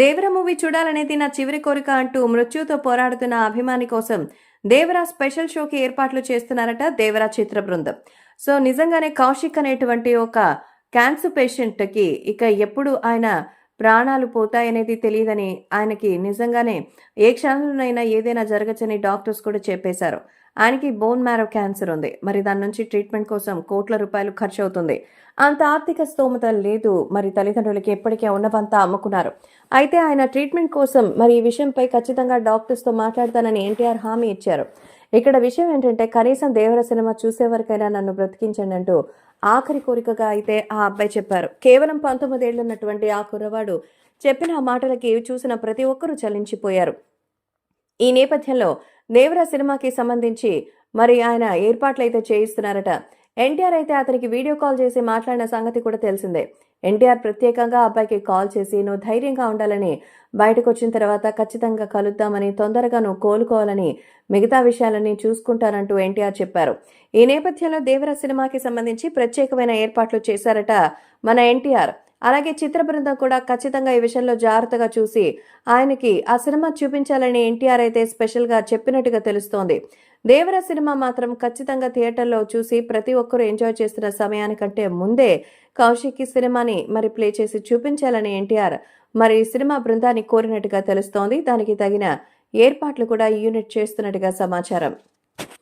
దేవర movie చూడాలనేది నా చివరి కోరిక అంటూ మృత్యుతో పోరాడుతున్న అభిమాని కోసం దేవరా స్పెషల్ షోకి ఏర్పాట్లు చేస్తున్నారట దేవరా చిత్ర బృందం. సో నిజంగానే కౌశిక్ అనేటువంటి ఒక క్యాన్సర్ పేషెంట్కి ఇక ఎప్పుడు ఆయన ప్రాణాలు పోతాయనేది తెలియదని ఆయనకి నిజంగానే ఏ క్షణంలోనైనా ఏదైనా జరగచ్చని డాక్టర్స్ కూడా చెప్పేశారు. ఆయనకి బోన్ మ్యారో క్యాన్సర్ ఉంది. మరి దాని నుంచి ట్రీట్మెంట్ కోసం కోట్ల రూపాయలు ఖర్చు అవుతుంది అంత ఆర్థిక స్తోమత లేదు. మరి తల్లిదండ్రులకి ఎప్పటికే ఉన్నవంతా అమ్ముకున్నారు. అయితే ఆయన ట్రీట్మెంట్ కోసం మరి ఈ విషయంపై ఖచ్చితంగా డాక్టర్స్తో మాట్లాడతానని ఎన్టీఆర్ హామీ ఇచ్చారు. ఇక్కడ విషయం ఏంటంటే కనీసం దేవర సినిమా చూసే వరకైనా నన్ను బ్రతికించండి అంటూ ఆఖరి కోరికగా అయితే ఆ అబ్బాయి చెప్పారు. కేవలం పంతొమ్మిదేళ్ళు ఉన్నటువంటి ఆ కుర్రవాడు చెప్పిన ఆ మాటలకి చూసిన ప్రతి ఒక్కరూ చలించిపోయారు. ఈ నేపథ్యంలో దేవరా సినిమాకి సంబంధించి మరి ఆయన ఏర్పాట్లు అయితే చేయిస్తున్నారట. ఎన్టీఆర్ అయితే అతనికి వీడియో కాల్ చేసి మాట్లాడిన సంగతి కూడా తెలిసిందే. ఎన్టీఆర్ ప్రత్యేకంగా అబ్బాయికి కాల్ చేసి నువ్వు ధైర్యంగా ఉండాలని బయటకు వచ్చిన తర్వాత ఖచ్చితంగా కలుద్దామని తొందరగా నువ్వు కోలుకోవాలని మిగతా విషయాలన్నీ చూసుకుంటానంటూ ఎన్టీఆర్ చెప్పారు. ఈ నేపథ్యంలో దేవర సినిమాకి సంబంధించి ప్రత్యేకమైన ఏర్పాట్లు చేశారట మన ఎన్టీఆర్. అలాగే చిత్ర బృందం కూడా ఖచ్చితంగా ఈ విషయంలో జాగ్రత్తగా చూసి ఆయనకి ఆ సినిమా చూపించాలని ఎన్టీఆర్ అయితే స్పెషల్గా చెప్పినట్టుగా తెలుస్తోంది. దేవర సినిమా మాత్రం ఖచ్చితంగా థియేటర్లో చూసి ప్రతి ఒక్కరూ ఎంజాయ్ చేస్తున్న సమయానికంటే ముందే కౌశిక్ ఈ సినిమాని మరి ప్లే చేసి చూపించాలని ఎన్టీఆర్ మరి సినిమా బృందాన్ని కోరినట్టుగా తెలుస్తోంది. దానికి తగిన ఏర్పాట్లు కూడా యూనిట్ చేస్తున్నట్టుగా సమాచారం.